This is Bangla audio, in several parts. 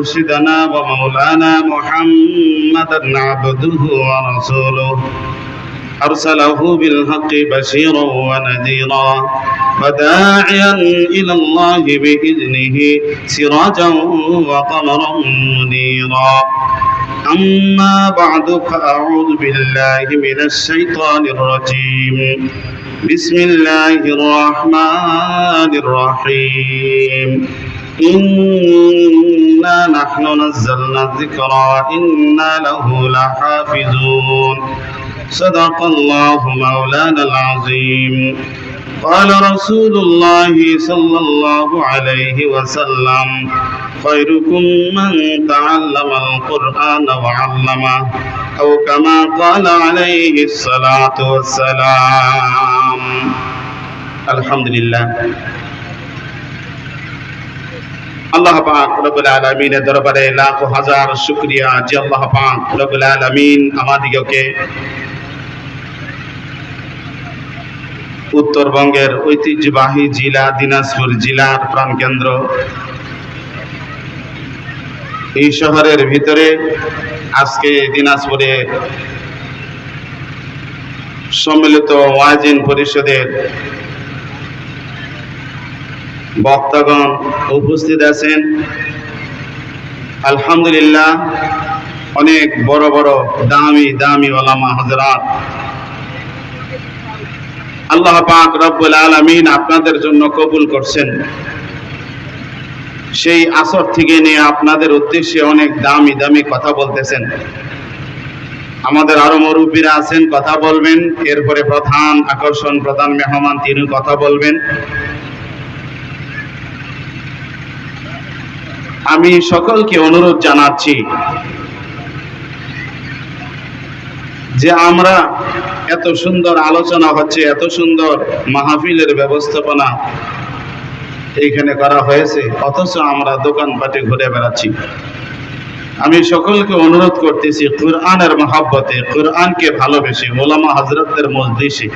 ومرشدنا ومولانا محمدا عبده ورسوله. أرسله بالحق بشيرا ونذيرا وداعيا إلى الله بإذنه سراجا وقمرا منيرا. أما بعد فأعوذ بالله من الشيطان الرجيم. بسم الله الرحمن الرحيم. إنا نحن نزلنا الذكر وإنا له لحافظون. صدق الله مولانا العظيم. قال رسول الله صلى الله عليه وسلم خيركم من تعلم القرآن وعلمه أو كما قال عليه الصلاة والسلام. الحمد لله. আল্লাহ পাক রব্বুল আলামিনের দরবারে লাখ হাজার শুকরিয়া যে আল্লাহ পাক রব্বুল আলামিন আমাদিগকে উত্তরবঙ্গের ঐতিহ্যবাহী জেলা, দিনাজপুর জেলার প্রাণকেন্দ্র। এই শহরের ভিতরে আজকে দিনাজপুরে সম্মিলিত ওয়াজিন পরিষদের বক্তাগণ উপস্থিত আছেন। আলহামদুলিল্লাহ, অনেক বড় বড় দামি দামি ওলামা হজরাত আল্লাহ পাক রব্বুল আলামিন আপনাদের জন্য কবুল করছেন। সেই আসর থেকে নিয়ে আপনাদের উদ্দেশ্যে অনেক দামি দামি কথা বলতেছেন। আমাদের আরও মুরব্বীরা আছেন, কথা বলবেন। এরপরে প্রধান আকর্ষণ, প্রধান মেহমান তিনি কথা বলবেন। আমি সকলকে অনুরোধ জানাচ্ছি যে আমরা এত সুন্দর আলোচনা হচ্ছে, এত সুন্দর মাহফিলের ব্যবস্থাপনা এইখানে করা হয়েছে, অথচ আমরা দোকানপাটে ঘুরে বেড়াচ্ছি। আমি সকলকে অনুরোধ করতেছি, কোরআনের মহাব্বতে, কোরআনকে ভালোবেসে, ওলামা হজরতদের মজলিসে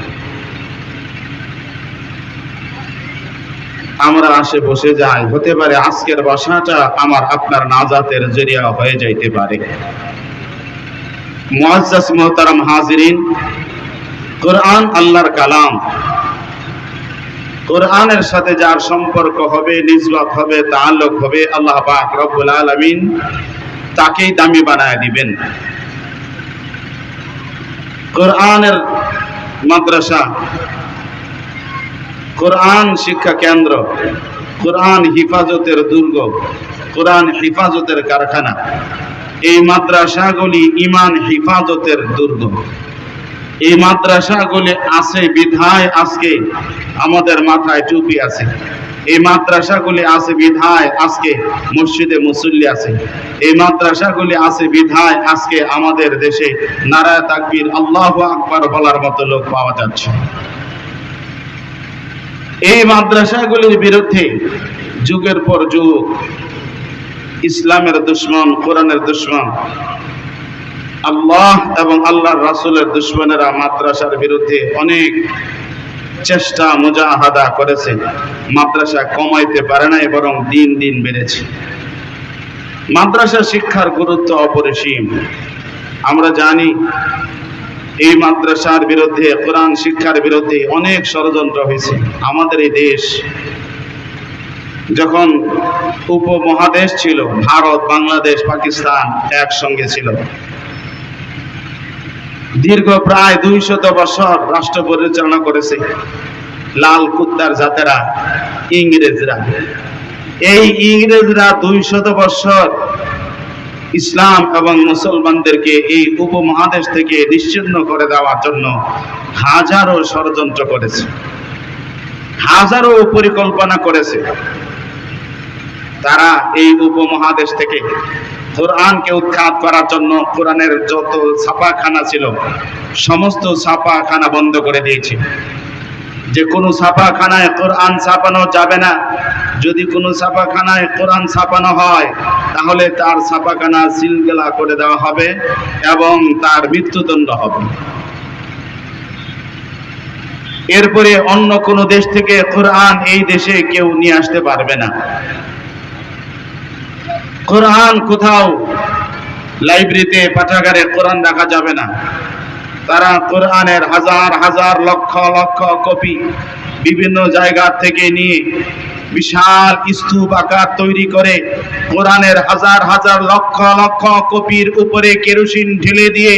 আমরা বসে যাই, হতে পারে আজকের বসাটা আমার আপনার নাজাতের জরিয়া হয়ে যাইতে পারে। হাজিরিন, কোরআন আল্লাহর কালাম। কোরআনের সাথে যার সম্পর্ক হবে নিজবত হবে, তাআল্লুক হবে, আল্লাহ পাক রব্বুল আলামিন তাকেই দামি বানায় দিবেন। কোরআনের মাদ্রাসা কোরআন শিক্ষা কেন্দ্র, কোরআন হিফাজতের দুর্গ, কোরআন হিফাজতের কারখানা, এই মাদ্রাসাগুলি ইমান হিফাজতের দুর্গ। এই মাদ্রাসাগুলি আছে, বিধায় আজকে আমাদের মাথায় টুপি আছে। এই মাদ্রাসাগুলি আছে, বিধায় আজকে মসজিদে মুসল্লি আছে। এই মাদ্রাসাগুলি আছে, বিধায় আজকে আমাদের দেশে নারায় তাকবীর আল্লাহু আকবার বলার মতো লোক পাওয়া যাচ্ছে। এই মাদ্রাসাগুলির বিরুদ্ধে যুগের পর যুগ ইসলামের দুশ্মন, কোরআনের দুশ্মন, আল্লাহ এবং আল্লাহর রাসুলের দুশ্মনেরা মাদ্রাসার বিরুদ্ধে অনেক চেষ্টা, মুজাহাদা করেছে। মাদ্রাসা কমাইতে পারে নাই, বরং দিন দিন বেড়েছে। মাদ্রাসা শিক্ষার গুরুত্ব অপরিসীম। আমরা জানি এই মাদ্রাসার বিরুদ্ধে, কোরআন শিক্ষার বিরুদ্ধে অনেক ষড়যন্ত্র হয়েছে। আমাদের এই দেশ যখন উপমহাদেশ ছিল, ভারত, বাংলাদেশ, পাকিস্তান একসঙ্গে ছিল। দীর্ঘ প্রায় দুইশত বছর রাষ্ট্র পরিচালনা করেছে লাল কুত্তার জাতেরা, ইংরেজরা। এই ইংরেজরা দুইশত বছর ইসলাম এবং মুসলমানদেরকে এই উপমহাদেশ থেকে নিশ্চিহ্ন করে দেওয়ার জন্য হাজারো ষড়যন্ত্র করেছে। হাজারো পরিকল্পনা করেছে। তারা এই উপমহাদেশ থেকে কোরআনকে উৎখাত করার জন্য কোরআনের যত ছাপাখানা ছিল, সমস্ত ছাপাখানা বন্ধ করে দিয়েছে। যে কোনো ছাপাখানায় কোরআন ছাপানো যাবে না। যদি কোনো ছাপাখানায় কোরআন ছাপানো হয়, তাহলে তার ছাপাখানা সিলগেলা করে দেওয়া হবে এবং তার মৃত্যুদণ্ড হবে। এরপরে অন্য কোন দেশ থেকে কোরআন এই দেশে কেউ নিয়ে আসতে পারবে না। কোরআন কোথাও লাইব্রেরিতে, পাঠাগারে কোরআন রাখা যাবে না। তারা কোরআনের হাজার হাজার লক্ষ লক্ষ কপি বিভিন্ন জায়গা থেকে নিয়ে বিশাল স্তূপ আকার তৈরি করে কোরআনের হাজার হাজার লক্ষ লক্ষ কপির উপরে কেরোসিন ঢেলে দিয়ে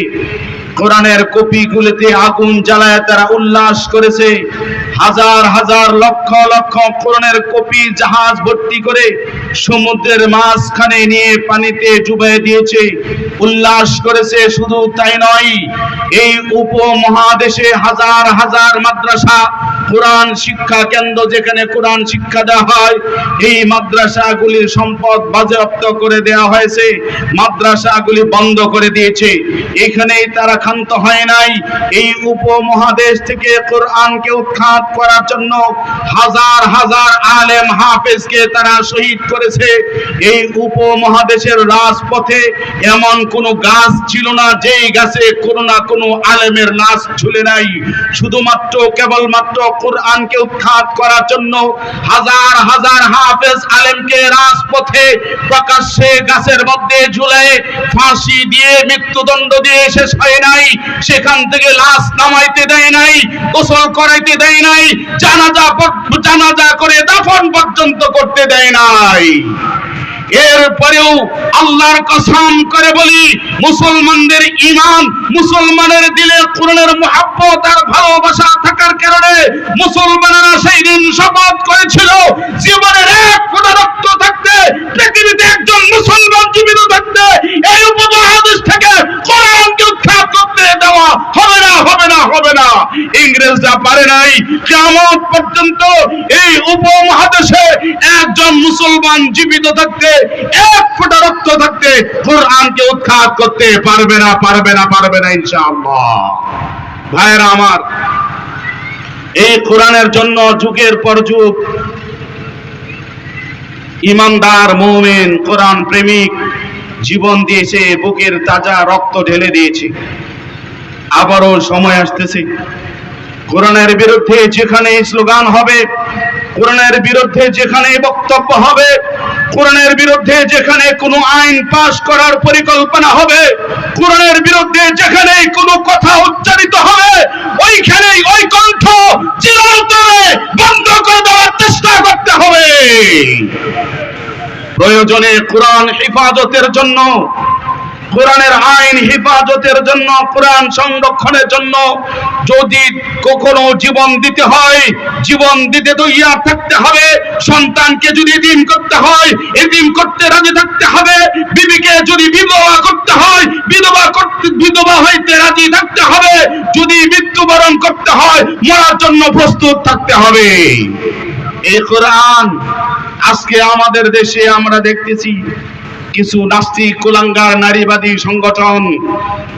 কোরআনের কপিগুলিতে আগুন জ্বালায় তারা উল্লাস করেছে। হাজার হাজার লক্ষ লক্ষ কোরআনের কপি জাহাজ ভর্তি করে সমুদ্রের মাঝখানে নিয়ে পানিতে ডুবিয়ে দিয়েছে। উল্লাস করেছে শুধু তাই নয়, এই উপমহাদেশে হাজার হাজার মাদ্রাসা কোরআন শিক্ষা কেন্দ্র যেখানে কোরআন শিক্ষা দেওয়া হয়, এই মাদ্রাসাগুলির সম্পদ বাজেয়াপ্ত করে দেওয়া হয়েছে, মাদ্রাসাগুলি বন্ধ করে দিয়েছে। এখানেই তারা ক্ষান্ত হয় নাই। এই উপমহাদেশ থেকে কোরআনকে উৎখাত করার জন্য হাজার হাজার আলেম হাফেজকে তারা শহীদ করেছে। এই উপমহাদেশের রাজপথে এমন কোনো গাছ ছিল না, যেই গাছে কোনো না কোনো আলেমের লাশ ঝুলে নাই। শুধুমাত্র কেবলমাত্র কোরআনকে উৎখাত করার জন্য হাজার হাজার হাফেজ আলেমকে রাজপথে প্রকাশ্যে গাছের মধ্যে ঝুলে ফাঁসি দিয়ে, মৃত্যুদণ্ড দিয়ে শেষ হয় নাই, সেখান থেকে লাশ নামাইতে দেয় নাই, গোসল করাইতে দেয় নাই, জানাজা জানাজা করে দাফন পর্যন্ত করতে দেয় নাই। এরপরেও আল্লাহর কসম করে বলি, মুসলমানদের ইমান মুসলমানের দিলে কোরআনের মহাব্বত আর ভালোবাসা থাকার কারণে মুসলমানেরা সেই দিন শপথ করেছিল, জীবনের এক ফোঁটা রক্ত থাকতে, পৃথিবীতে একজন মুসলমান জীবিত থাকতে, এই উপমহাদেশ থেকে কোরআনকে উৎখাত করতে দেওয়া হবে না হবে না হবে না ইংরেজরা পারে নাই। কিয়ামত পর্যন্ত এই উপমহাদেশে একজন মুসলমান জীবিত থাকতে, এক ফোঁটা রক্ত থাকতে কোরআনকে উৎখাত করতে পারবে না পারবে না পারবে না ইনশাআল্লাহ। ভাইরা আমার, এই কোরআনের জন্য যুগের পর যুগ ইমানদার, মুমিন, কোরআন প্রেমিক জীবন দিয়েছে, বুকের তাজা রক্ত ঢেলে দিয়েছে। আবারও সময় আসতেছে। কোরআনের বিরুদ্ধে যেখানে স্লোগান হবে, কোরআনের বিরুদ্ধে যেখানে বক্তব্য হবে, কোরআনের বিরুদ্ধে যেখানে কোনো আইন পাশ করার পরিকল্পনা হবে, কোরআনের বিরুদ্ধে যেখানে কোনো কথা উচ্চারিত হবে, ওইখানেই ওই কণ্ঠ চিরতরে বন্ধ করে দেওয়ার চেষ্টা করতে হবে। প্রয়োজনে কোরআন হেফাজতের জন্য কোরআনের আইন হেফাজতের জন্য, কোরআন সংরক্ষণের জন্য যদি কখনো জীবন দিতে হয়, জীবন দিতে দইয়া থাকতে হবে, সন্তানকে যদি এতিম করতে হয়, এতিম করতে রাজি থাকতে হবে, বিবিকে যদি বিধবা করতে হয়, বিধবা করতে, বিধবা হইতে রাজি থাকতে হবে, যদি মৃত্যুবরণ করতে হয়, মরার জন্য প্রস্তুত থাকতে হবে। এই কোরআন আজকে আমাদের দেশে আমরা দেখতেছি কিছু নাস্তিক, কুলাঙ্গার, নারীবাদী সংগঠন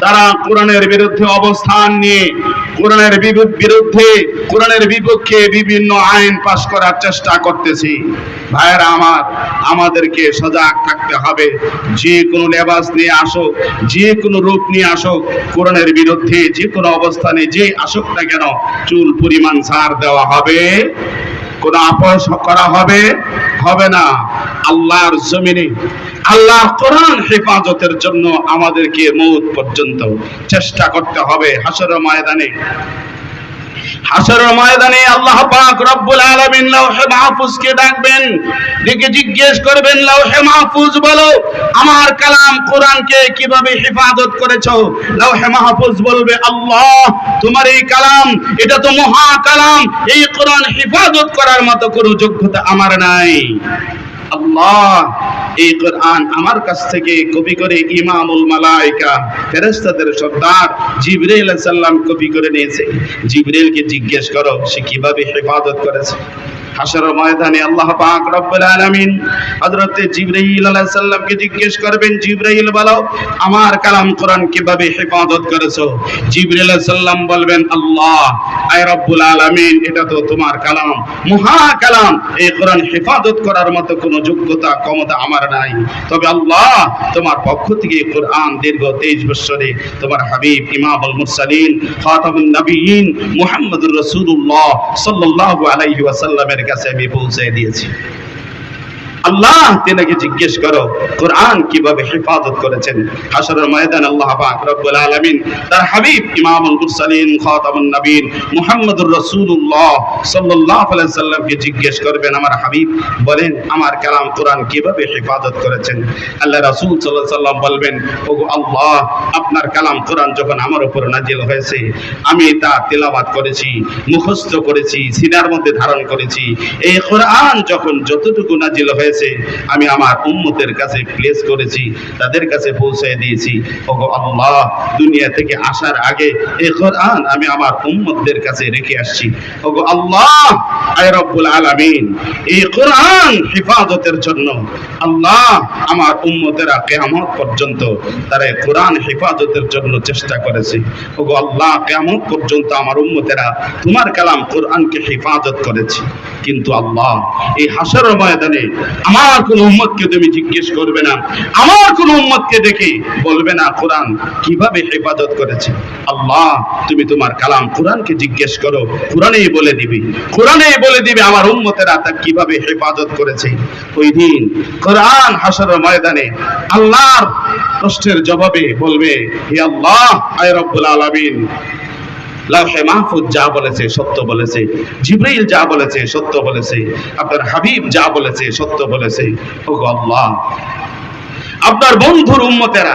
তারা কোরআনের বিরুদ্ধে অবস্থান নিয়ে, কোরআনের বিরুদ্ধে, কোরআনের বিপক্ষে বিভিন্ন আইন পাশ করার চেষ্টা করতেছি। ভাইয়েরা আমার, আমাদেরকে সজাগ থাকতে হবে। যে কোনো লেবাস নিয়ে আসো, যে কোনো রূপ নিয়ে আসো, কোরআনের বিরুদ্ধে যে কোনো অবস্থানে যে আসুক না কেন, চুল পরিমাণ সার দেওয়া হবে। কোনো আপোষ করা হবে হবে না। আল্লাহর জমিনে আল্লাহ কোরআন হেফাজতের জন্য আমাদেরকে মৌত পর্যন্ত চেষ্টা করতে হবে হাসর ময়দানে। ময়দানে আল্লাহ পাক রব্বুল আলামিন লাউহে ডাকবেন, ডেকে জিজ্ঞেস করবেন লাউহে মাহফুজ বলো, আমার কালাম কীভাবে হেফাজত করেছ? লাউহে মাহফুজ বলবে, আল্লাহ, তোমার এই কালাম, এটা তো মহা কালাম, এই কোরআন হেফাজত করার মতো কোনো যোগ্যতা আমার নাই। আল্লাহ, এই কোরআন আমার কাছ থেকে কপি করে ইমামুল মালাইকা ফেরেস্তাদের সর্দার জিবরাইল সাল্লাম কবি করে নিয়েছে। জিবরাইলকে জিজ্ঞেস করো, সে কীভাবে হেফাজত করেছে? হাসর ময়দানে আল্লাহ পাক রব্বুল আলামিন হযরত জিবরাইল আলাইহিস সালামকে জিজ্ঞেস করবেন, জিবরাইল, বলো আমার কালাম কোরআন কীভাবে হেফাজত করেছ? জিবরাইল আলাইহিস সালাম বলবেন, আল্লাহ, আয় রব্বুল আলামিন, এটা তো তোমার কালাম, মহা কালাম। এই কোরআন হেফাজত করার মতো কোনো যোগ্যতা, ক্ষমতা আমার নাই। তবে আল্লাহ তোমার পক্ষ থেকে কোরআন দীর্ঘ তেইশ বছরে তোমার হাবিব ইমামুল মুরসালিন, খাতামুন নবীন মুহাম্মদুর রাসূলুল্লাহ সাল্লাল্লাহু আলাইহি ওয়াসাল্লামের কাছে আমি পৌঁছে দিয়েছি আল্লাহ তিনাকে জিজ্ঞেস করো? কোরআন কীভাবে হেফাজত করেছেন? হাসরের ময়দান আল্লাহ পাক রব্বুল আলামিন তার হাবিব ইমামুল মুরসালিন, খাতামুন নবীন মুহাম্মদুর রাসূলুল্লাহ সাল্লাল্লাহু আলাইহি সাল্লামকে জিজ্ঞেস করবেন, আমার হাবিব, বলেন আমার কালাম কোরআন কীভাবে হেফাজত করেছেন? আল্লাহ রাসূল সাল্লাল্লাহু সাল্লাম বলবেন, ওগো আল্লাহ, আপনার কালাম কোরআন যখন আমার উপর নাজিল হয়েছে, আমি তা তেলাওয়াত করেছি, মুখস্থ করেছি, সিনার মধ্যে ধারণ করেছি। এই কোরআন যখন যতটুকু নাজিল হয়েছে আমি আমার উম্মতের কাছে প্লেস করেছি, তাদের কাছে পৌঁছে দিয়েছি। আল্লাহ, দুনিয়া থেকে আসার আগে এই কোরআন আমি আমার উম্মতদের কাছে রেখে আসছি। ওগো আল্লাহ, আয় রব্বুল আলামিন, এই কোরআন হেফাজতের জন্য আল্লাহ আমার উম্মতেরা কিয়ামত পর্যন্ত তারা কোরআন হেফাজতের জন্য চেষ্টা করেছে। ওগো আল্লাহ, কিয়ামত পর্যন্ত আমার উম্মতেরা তোমার কালাম কোরআনকে হেফাজত করেছে। কিন্তু আল্লাহ, এই হাসার ময়দানে আমার কোন উম্মতকে তুমি জিজ্ঞেস করবে না। আমার কোন উম্মতকে দেখে বলবে না, কোরআন কীভাবে হেফাজত করেছে? আল্লাহ, তুমি তোমার কালাম কোরআনকে জিজ্ঞেস করো, কোরআনেই বলে দিবি। কোরআনেই বলে দিবে আমার উম্মতেরা তা কীভাবে হেফাজত করেছে। ওই দিন কোরআন হাসরের ময়দানে আল্লাহর প্রশ্নের জবাবে বলবে, হে আল্লাহ আয় রব্বুল আলামিন লাউহে মাহফুজ যা বলেছে, সত্য বলেছে, জিব্রাইল যা বলেছে, সত্য বলেছে, আপনার হাবিব যা বলেছে, সত্য বলেছে। ও আল্লাহ। আপনার বন্ধুর উম্মতেরা,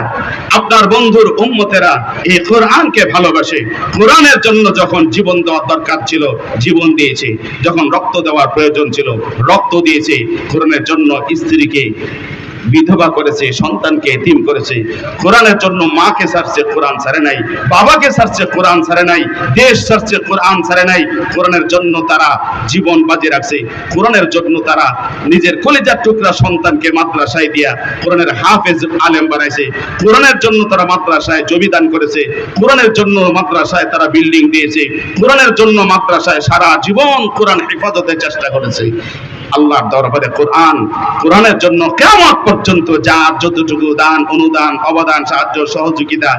আপনার বন্ধুর উম্মতেরা এই কোরআনকে ভালোবাসে। কোরআনের জন্য যখন জীবন দেওয়ার দরকার ছিল, জীবন দিয়েছে। যখন রক্ত দেওয়ার প্রয়োজন ছিল, রক্ত দিয়েছে। কোরআনের জন্য স্ত্রীকে বিধবা করেছে, সন্তানকে এতিম করেছে। কোরআনের জন্য মাকে সারছে কোরআন সারে নাই, বাবাকে সারছে কোরআন সারে নাই, দেশ সারছে কোরআন সারে নাই। কোরআনের জন্য তারা জীবন বাজি রাখছে। কোরআনের জন্য তারা নিজের কলিজার টুকরা সন্তানকে মাদ্রাসায় দিয়া কোরআনের হাফেজ আলেম বানাইছে। কোরআনের জন্য তারা মাদ্রাসায় জমিদান করেছে। কোরআনের জন্য মাদ্রাসায় তারা বিল্ডিং দিয়েছে। কোরআনের জন্য মাদ্রাসায় সারা জীবন কোরআন হেফাজতের চেষ্টা করেছে। আল্লাহর দরবারে কোরআন, কোরআনের জন্য কেমন পর্যন্ত যার যতটুকু দান, অনুদান, অবদান, সাহায্য, সহযোগিতা,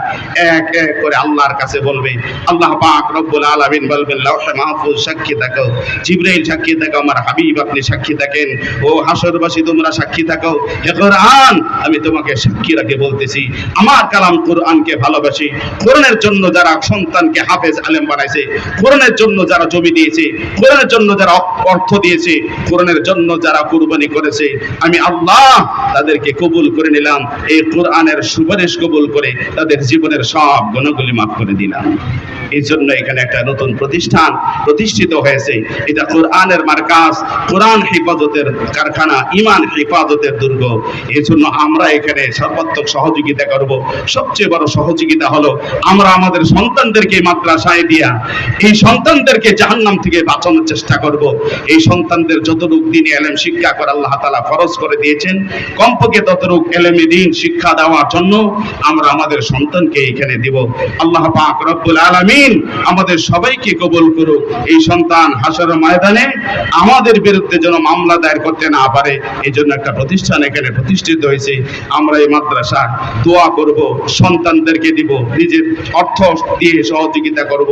এক এক করে আল্লাহর কাছে বলবে। আল্লাহ পাক রব্বুল আলামিন বলবেন লাউহে মাহফুজ, সাক্ষী থাকো। জিবরাইল, সাক্ষী থাকো। আমার হাবিব, আপনি সাক্ষী থাকেন। ও হাসরবাসী তোমরা সাক্ষী থাকো। হে কোরআন, আমি তোমাকে সাক্ষী রাখে বলতেছি। আমার কালাম কোরআনকে ভালোবাসি। কোরআনের জন্য যারা সন্তানকে হাফেজ, আলেম বানাইছে, কোরআনের জন্য যারা জমি দিয়েছে, কোরআনের জন্য যারা অর্থ দিয়েছে, কোরআনের জন্য যারা কুরবানি করেছে, আমি আল্লাহ তাদেরকে কবুল করে নিলাম, এই কোরআনের সুপারিশ কবুল করে তাদের জীবনের সব গুণগুলি মাফ করে দিলাম। এই জন্য এখানে একটা নতুন প্রতিষ্ঠান প্রতিষ্ঠিত হয়েছে। এটা কোরআনের মার্কাজ, কোরআন হেফাজতের কারখানা ইমান হেফাজতের দুর্গ। এই জন্য আমরা এখানে সর্বাত্মক সহযোগিতা করব। সবচেয়ে বড় সহযোগিতা হলো, আমরা আমাদের সন্তানদেরকে মাদ্রাসায় দিয়া, এই সন্তানদেরকে জাহান্নাম থেকে বাঁচানোর চেষ্টা করব। এই সন্তানদের যতটুক দিন এলেম শিক্ষা করে আল্লাহ তালা ফরজ করে দিয়েছেন। কমপক্ষে ততটুক এলেমে দিন শিক্ষা দেওয়ার জন্য আমরা আমাদের সন্তানকে এখানে দিব। আল্লাহ পাক রব্বুল আলামিন আমাদের সবাইকে কবুল করুক। এই সন্তান হাসর ময়দানে আমাদের বিরুদ্ধে যেন মামলা দায়ের করতে না পারে এই জন্য একটা প্রতিষ্ঠান এখানে প্রতিষ্ঠিত হয়েছে। আমরা এই মাদ্রাসা দোয়া করব, সন্তানদেরকে দিব, নিজের অর্থ দিয়ে সহযোগিতা করব।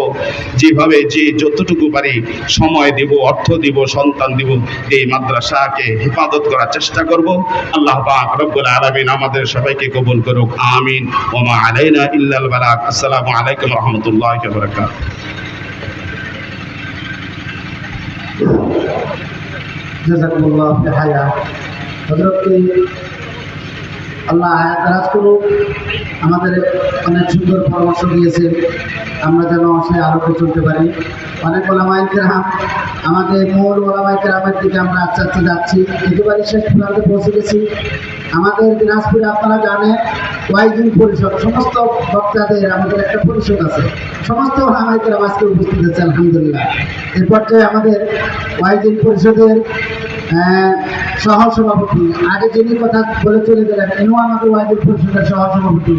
যেভাবে যে যতটুকু পারি সময় দিব, অর্থ দিব, সন্তান দিব, এই মাদ্রাসাকে হেফাজত করার চেষ্টা করব। আল্লাহ পাক রব্বুল আলামিন আমাদের সবাইকে কবুল করুক। আমিন। ওমা আলাইনা ইল্লাল বালাক আসসালামু আলাইকুম রাহমাতুল্লাহি ওয়া বারাকাতুহু। আমরা যেন সে আলোকে চলতে পারি। অনেক ওলামাই কেরাম আমাদের মূল ওলামাই কেরামের দিকে আমরা আচ্ছা আস্তে যাচ্ছি একেবারে শেষ প্রান্তে পৌঁছে গেছি। আমাদের দিনাজপুরে আপনারা জানেন ওয়াইজিন পরিষদ, সমস্ত বক্তাদের, আমাদের একটা পরিষদ আছে। সমস্ত ওলামাই কেরাম আজকে উপস্থিত আছে আলহামদুলিল্লাহ। এই পর্যায়ে আমাদের ওয়াইজিন পরিষদের সহসভাপতি, আগে যিনি কথা বলে চলে গেলেন ইনিও আমাদের ওয়াইজিন পরিষদের সহসভাপতি